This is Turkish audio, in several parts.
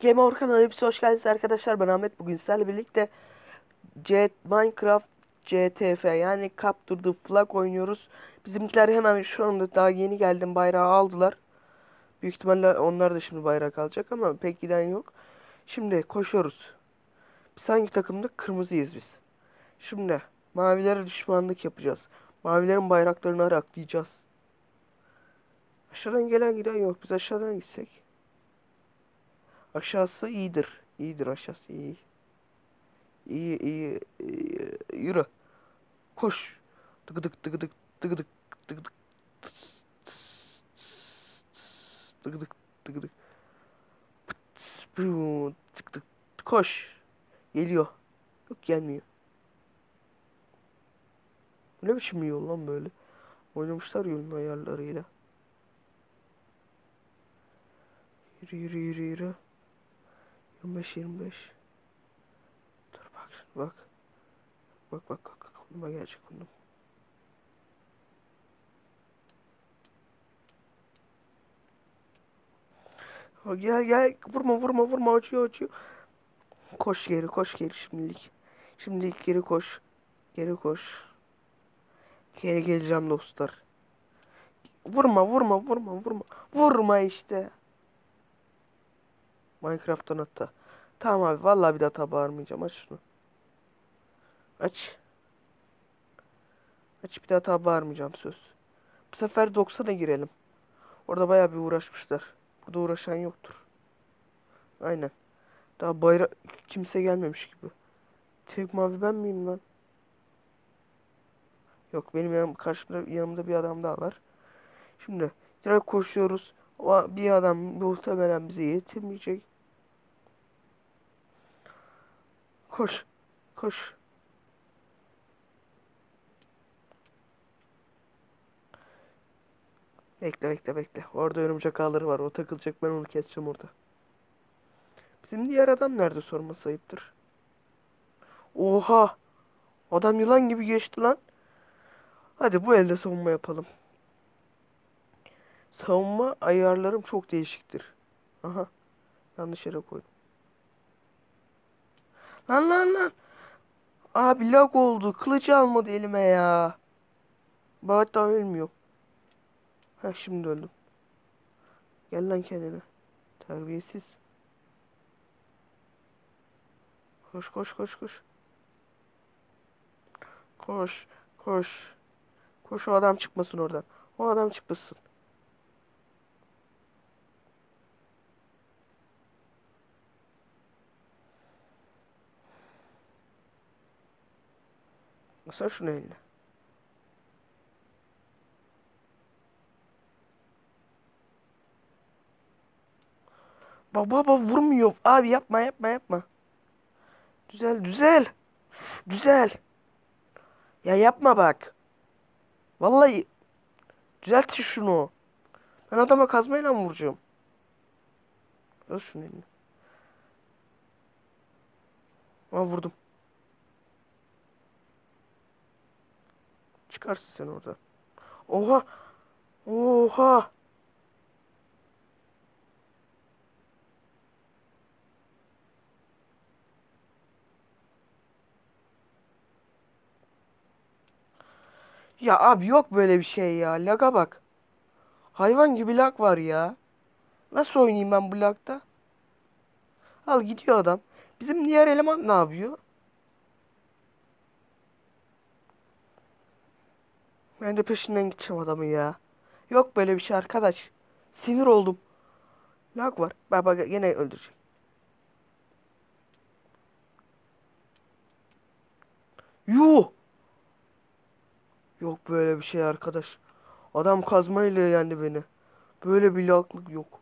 Game Over kanalına hepsi hoş geldiniz arkadaşlar. Ben Ahmet. Bugün sizlerle birlikte C Minecraft CTF yani Capture the Flag oynuyoruz. Bizimkiler hemen şu anda daha yeni geldim bayrağı aldılar. Büyük ihtimalle onlar da şimdi bayrak alacak ama pek giden yok. Şimdi koşuyoruz. Biz hangi takımda? Kırmızıyız biz. Şimdi mavilere düşmanlık yapacağız. Mavilerin bayraklarını araklayacağız. Aşağıdan gelen giden yok. Biz aşağıdan gitsek. Aşağısı iyidir. İyidir aşağısı iyi. İyi iyi, iyi. yürü. Koş. Tıkıdık tıkıdık tıkıdık tıkıdık tıkıdık tıkıdık tıkıdık koş. Geliyor. Yok gelmiyor. Ne biçim yol lan böyle? Oynamışlar yolun ayarlarıyla. Yürü yürü yürü yürü. 25 25. Dur bak şimdi bak. Bak bak bak. Konuma gelecek. Ha, Gel gel vurma vurma vurma açıyor açıyor. Koş geri koş geri şimdilik. Şimdilik geri koş. Geri koş. Geri geleceğim dostlar. Vurma vurma vurma vurma. Vurma işte. Minecraft'tan hatta. Tamam abi vallahi bir daha tabi bağırmayacağım. Aç şunu. Aç. Aç bir daha tabi bağırmayacağım söz. Bu sefer 90'a girelim. Orada bayağı bir uğraşmışlar. Burada uğraşan yoktur. Aynen. Daha bayra kimse gelmemiş gibi. Tek mavi ben miyim lan? Yok benim yanım karşımda yanımda bir adam daha var. Şimdi direkt koşuyoruz. O bir adam muhtemelen bize yetirmeyecek. Koş. Koş. Bekle bekle bekle. Orada örümcek ağları var. O takılacak ben onu keseceğim orada. Bizim diğer adam nerede sorması ayıptır. Oha. Adam yılan gibi geçti lan. Hadi bu elde savunma yapalım. Savunma ayarlarım çok değişiktir. Aha. Yanlış yere koydum. Lan lan lan. Abi lag oldu. Kılıcı almadı elime ya. Ben hatta ölmüyor. Ha şimdi öldüm. Gel lan kendine. Terbiyesiz. Koş koş koş koş. Koş koş. Koş o adam çıkmasın oradan. O adam çıkmasın. Sen şunu eline. Baba baba vurmuyor. Abi yapma yapma yapma. Düzel düzel. Düzel. Ya yapma bak. Vallahi düzelt şunu. Ben adama kazmayla mı vuracağım? Al şunu eline. Aa vurdum. Çıkarsın sen orada. Oha. Oha. Ya abi yok böyle bir şey ya. Laga bak. Hayvan gibi lag var ya. Nasıl oynayayım ben bu lagda? Al gidiyor adam. Bizim diğer eleman ne yapıyor? Ben de peşinden gideceğim adamı ya. Yok böyle bir şey arkadaş. Sinir oldum. Lag var. Bak bak yine öldürecek. Yuh. Yok böyle bir şey arkadaş. Adam kazmayla yendi beni. Böyle bir laglık yok.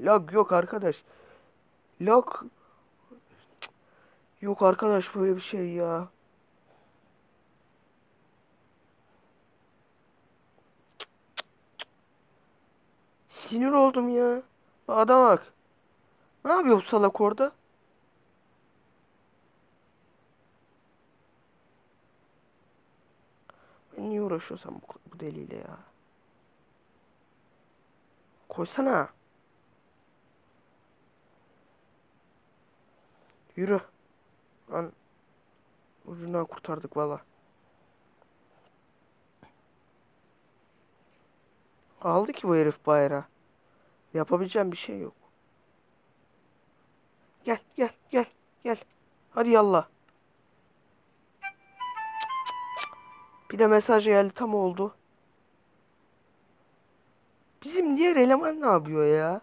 Lag yok arkadaş. Lag yok arkadaş böyle bir şey ya. Sinir oldum ya. Adam bak. Ne yapıyor bu salak orada? Ben niye uğraşıyorsam bu, bu deliyle ya? Koysana. Yürü. Lan ucundan kurtardık valla. Aldı ki bu herif bayrağı. Yapabileceğim bir şey yok. Gel gel gel gel. Hadi yallah. Bir de mesaj geldi tam oldu. Bizim diğer eleman ne yapıyor ya?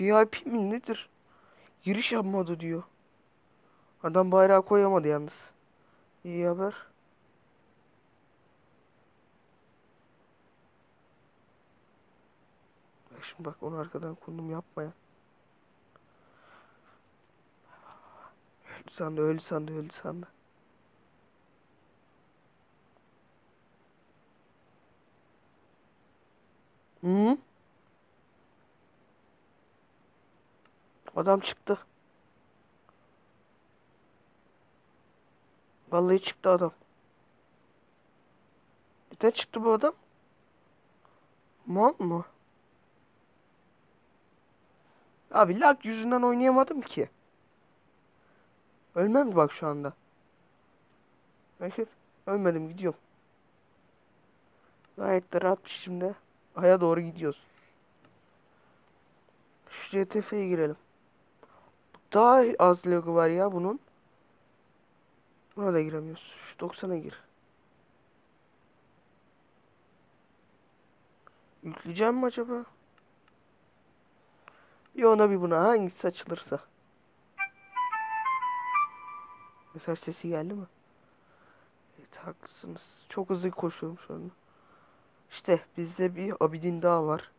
VIP mi nedir? Giriş yapmadı diyor. Adam bayrağı koyamadı yalnız. İyi haber. Şimdi bak onu arkadan kundum yapma ya. Öldü sandı, öldü sandı, öldü sandı. Hı? Adam çıktı. Vallahi çıktı adam. Neden çıktı bu adam? Mal mı? Abi lag yüzünden oynayamadım ki. Ölmem mi bak şu anda? Bakın ölmedim gidiyorum. Gayet de rahat bir şimdi. Aya doğru gidiyoruz. Şu CTF'ye girelim. Daha az lagı var ya bunun. Buna da giremiyoruz. Şu 90'a gir. Yükleyeceğim mi acaba? Bir ona bir buna hangisi açılırsa. Mesaj sesi geldi mi? Evet haklısınız. Çok hızlı koşuyorum şu anda. İşte bizde bir Abidin daha var.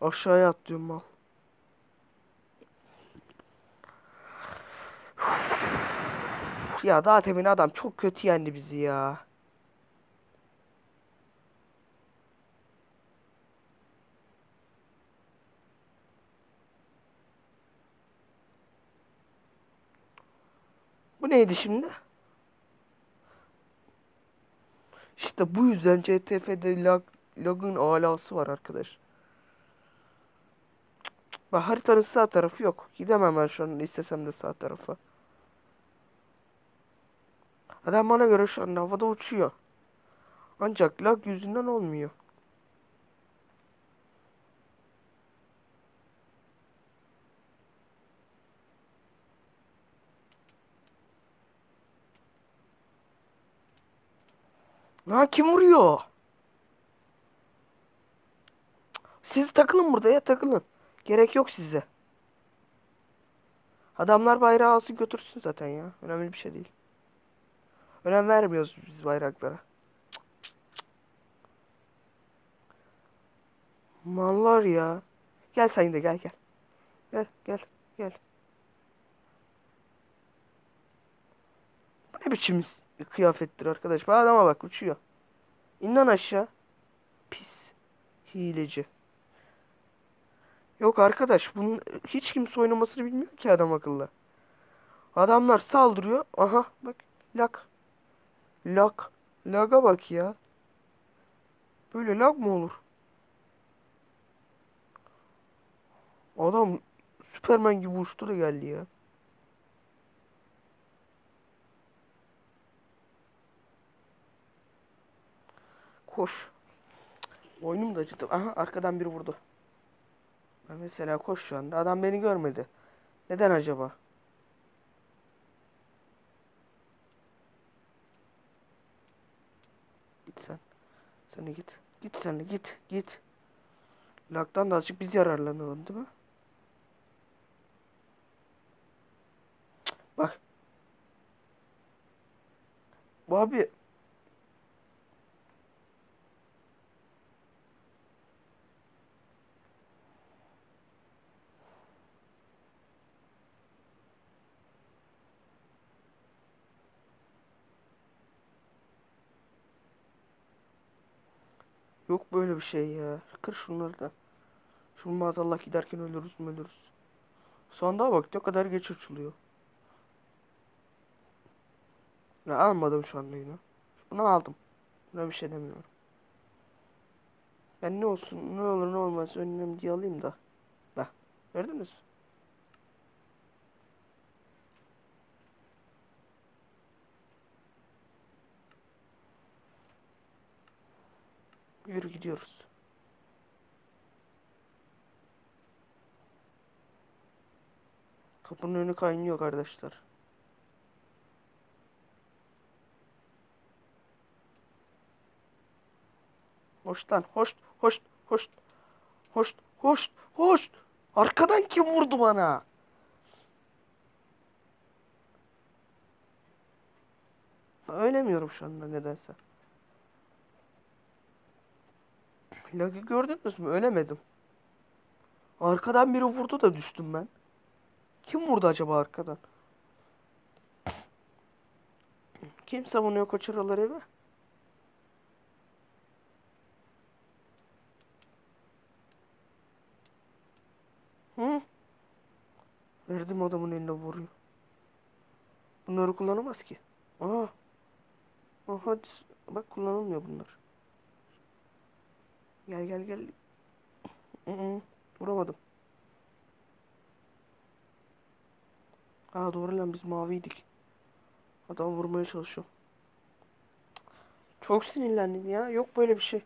Aşağıya atlıyorum mal. Ya daha temin adam çok kötü yendi bizi ya. Neydi şimdi? İşte bu yüzden CTF'de lag, lagın alası var arkadaş. Bak haritanın sağ tarafı yok. Gidemem ben şu an istesem de sağ tarafa. Adam bana göre şu an havada uçuyor. Ancak lag yüzünden olmuyor. Lan kim vuruyor? Siz takılın burada ya takılın. Gerek yok size. Adamlar bayrağı alsın götürsün zaten ya. Önemli bir şey değil. Önem vermiyoruz biz bayraklara. Mallar ya. Gel sen de gel gel. Gel gel gel. Bu ne biçim kıyafettir arkadaş. Bu adama bak uçuyor. İn lan aşağı. Pis. Hileci. Yok arkadaş bunun hiç kimse oynamasını bilmiyor ki adam akıllı. Adamlar saldırıyor. Aha bak lak. Lak. Laga bak ya. Böyle lag mı olur? Adam Süpermen gibi uçtu da geldi ya. Koş. Boynum da acıdı. Aha arkadan biri vurdu. Ben mesela koş şu anda. Adam beni görmedi. Neden acaba? Git sen. Sen de git. Git sen de git. Git. Laktan da azıcık biz yararlanalım değil mi? Bak. Bu abi Yok böyle bir şey ya. Kır şunları da. Şunu maazallah giderken ölürüz mü ölürüz. Sandığa bak ne kadar geç açılıyor. Ya almadım şu anda yine. Bunu aldım. Buna bir şey demiyorum. Ben ne olsun ne olur ne olmaz önlem diye alayım da. Bak. Gördünüz? Yürü gidiyoruz. Kapının önü kaynıyor kardeşler. Hoş lan hoş hoş hoş hoş hoş hoş. Arkadan kim vurdu bana? Ölemiyorum şu anda nedense. Lag'ı gördünüz mü? Ölemedim. Arkadan biri vurdu da düştüm ben. Kim vurdu acaba arkadan? Kim savunuyor koçaraları evi? Hı? Verdim adamın eline vuruyor. Bunları kullanamaz ki. Aa. Hadi. Bak kullanılmıyor bunlar. Gel gel gel. Hı -hı. Vuramadım. Aa doğru lan biz maviydik. Adam vurmaya çalışıyor. Çok sinirlendim ya. Yok böyle bir şey.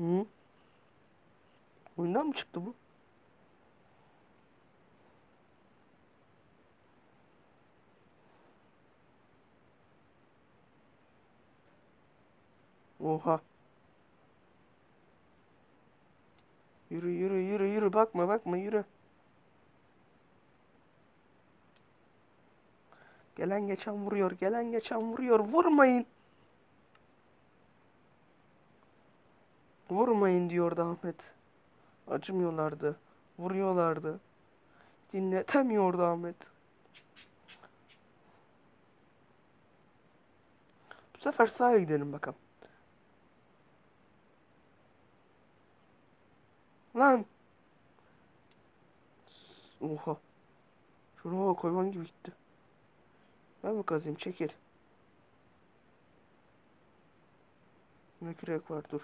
Hı? Oyundan mı çıktı bu? Oha. Yürü yürü yürü yürü bakma bakma yürü. Gelen geçen vuruyor gelen geçen vuruyor vurmayın. Vurmayın diyordu Ahmet. Acımıyorlardı. Vuruyorlardı. Dinletemiyordu Ahmet. Bu sefer sağa gidelim bakalım. Lan. Oha. Şuna bak hayvan gibi gitti. Ben mi kazayım çekil. Ne kürek var dur.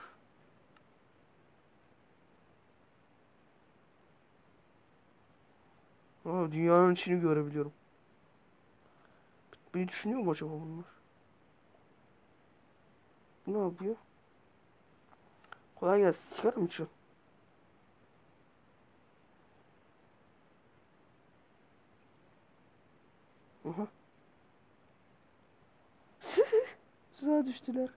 Aa, dünyanın içini görebiliyorum. Beni düşünüyor mu acaba bunlar? Bu ne yapıyor? Kolay gelsin. Sigara mı? Aha. Tuzağa düştüler.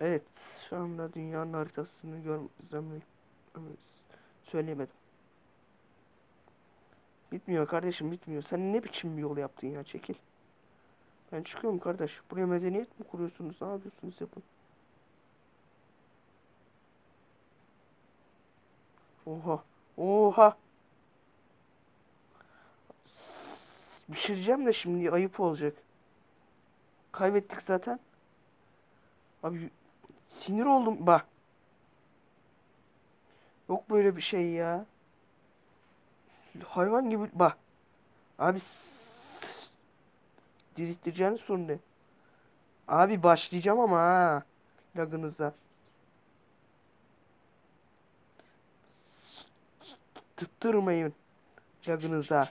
Evet, şu anda dünyanın haritasını gözlemleyip söyleyemedim. Bitmiyor kardeşim bitmiyor. Sen ne biçim bir yol yaptın ya çekil. Ben çıkıyorum kardeş. Buraya medeniyet mi kuruyorsunuz? Ne yapıyorsunuz yapın. Oha. Oha. Pişireceğim de şimdi ayıp olacak. Kaybettik zaten. Abi sinir oldum. Bak. Yok böyle bir şey ya. Hayvan gibi bak. Abi dirittireceğiniz sorun ne? Abi başlayacağım ama ha. Lagınıza. Tıttırmayın lagınıza.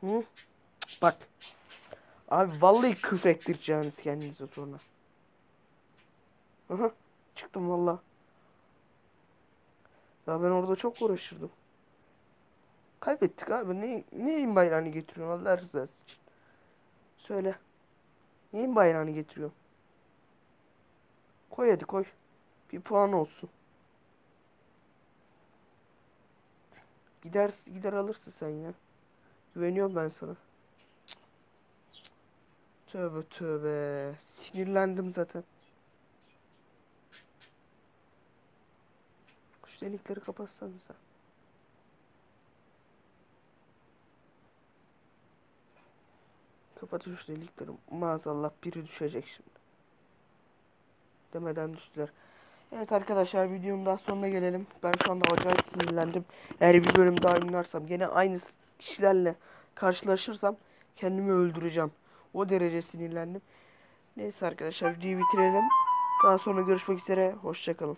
Hı? Bak. Abi vallahi küfrettireceğiniz kendinize sonra. Aha. Çıktım valla. Ya ben orada çok uğraşırdım. Kaybettik abi. Ne, neyin bayrağını getiriyorsun Allah rızası için? Söyle. Neyin bayrağını getiriyor? Koy hadi koy. Bir puan olsun. Gider gider alırsın sen ya. Güveniyorum ben sana. Tövbe tövbe. Sinirlendim zaten. Kuş delikleri kapatsanıza. Kapatın şu delikleri. Maazallah biri düşecek şimdi. Demeden düştüler. Evet arkadaşlar videonun daha sonuna gelelim. Ben şu anda acayip sinirlendim. Eğer bir bölüm daha oynarsam gene aynı kişilerle karşılaşırsam kendimi öldüreceğim. O derece sinirlendim. Neyse arkadaşlar videoyu bitirelim. Daha sonra görüşmek üzere. Hoşçakalın.